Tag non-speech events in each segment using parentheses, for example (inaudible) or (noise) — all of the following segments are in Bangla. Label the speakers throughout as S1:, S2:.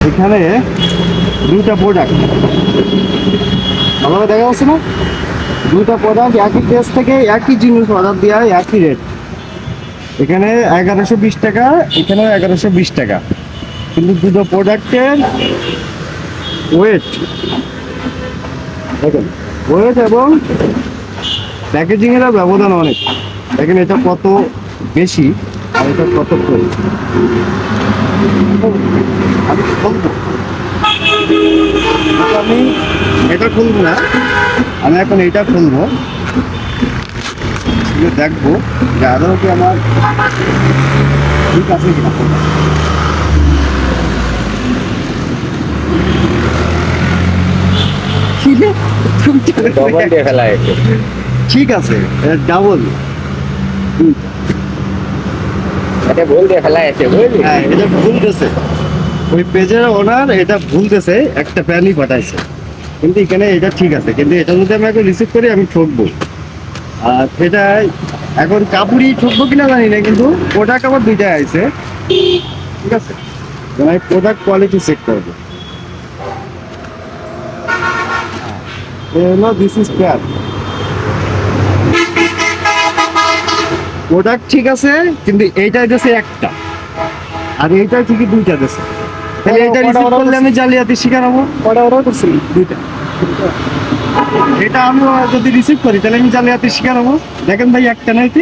S1: এখানে দুইটা প্রোডাক্ট ভালোভাবে দেখা যাচ্ছে না? দুইটা প্রোডাক্ট একই কেস থেকে একই জিনিস অর্ডার দেওয়া একই রেট এখানে এগারোশো বিশ টাকা, এখানেও এগারোশো বিশ টাকা। কিন্তু দুটো প্রোডাক্টের ওয়েট দেখেন ওয়েট এবং প্যাকেজিংয়ের ব্যবধান অনেক। দেখেন এটা কত বেশি। আর এটা কত কম আমি খুলবো। আমি এটা খুলবো না। আমি এখন এটা খুলবো। খুলে দেখব যে আদৌ কি আমার ঠিক আছে কিনা। ঠিক আছে ডাবল
S2: এটা ভুল দিয়ে ফেলা বুঝলি?
S1: হ্যাঁ এটা ভুলতেছে ওই পেজের ওনার এটা ভুলতেছে একটা প্যানই পাঠাইছে। কিন্তু এখানে এটা ঠিক আছে, কিন্তু এটা যদি আমি এখন রিসিভ করি, আমি ঠকবো। আর এটা এখন কাপড়ই ঠকবো কিনা জানি না, কিন্তু প্রোডাক্ট আমার দুইটাই আছে। ঠিক আছে? আমি প্রোডাক্ট কোয়ালিটি চেক করব। দিস ইজ প্যান প্রোডাক্ট ঠিক আছে কিন্তু এইটা দিতেছে একটা। আর এইটা ঠিকই দুইটা দিতেছে তাহলে এটা রিসিভ করলে আমি জালিয়াতি শিকার হব?
S3: কটা অর্ডার করছি।
S1: দুইটা। এটা আমি যদি রিসিভ করি তাহলে আমি জালিয়াতির শিকার হব। দেখেন ভাই একটা নাই (laughs)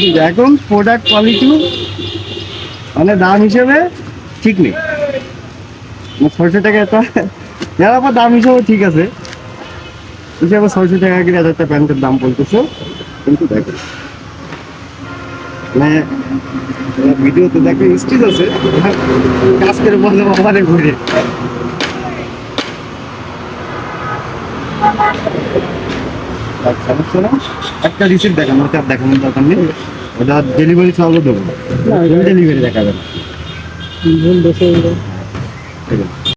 S1: দুইটা। এখন প্রোডাক্ট কোয়ালিটি মানে দাম হিসেবে ঠিক নেই। ছয়শো টাকা একটা যারা দাম হিসেবে ঠিক আছে। হিসেবে ছয়শো টাকা করে একটা প্যান্টের দাম বলতেছে কিন্তু দেখো। মানে ভিডিওতে দেখো স্টিচ আছে কাজ করে বলে বাবারে ঘুরে। সমস্যা না? একটা রিসিপ্ট দেখানো ওটা আর দেখানোর দরকার নেই। ওটা ডেলিভারি চার্জও দেবো ডেলিভারি দেখাবে না।
S3: ভুল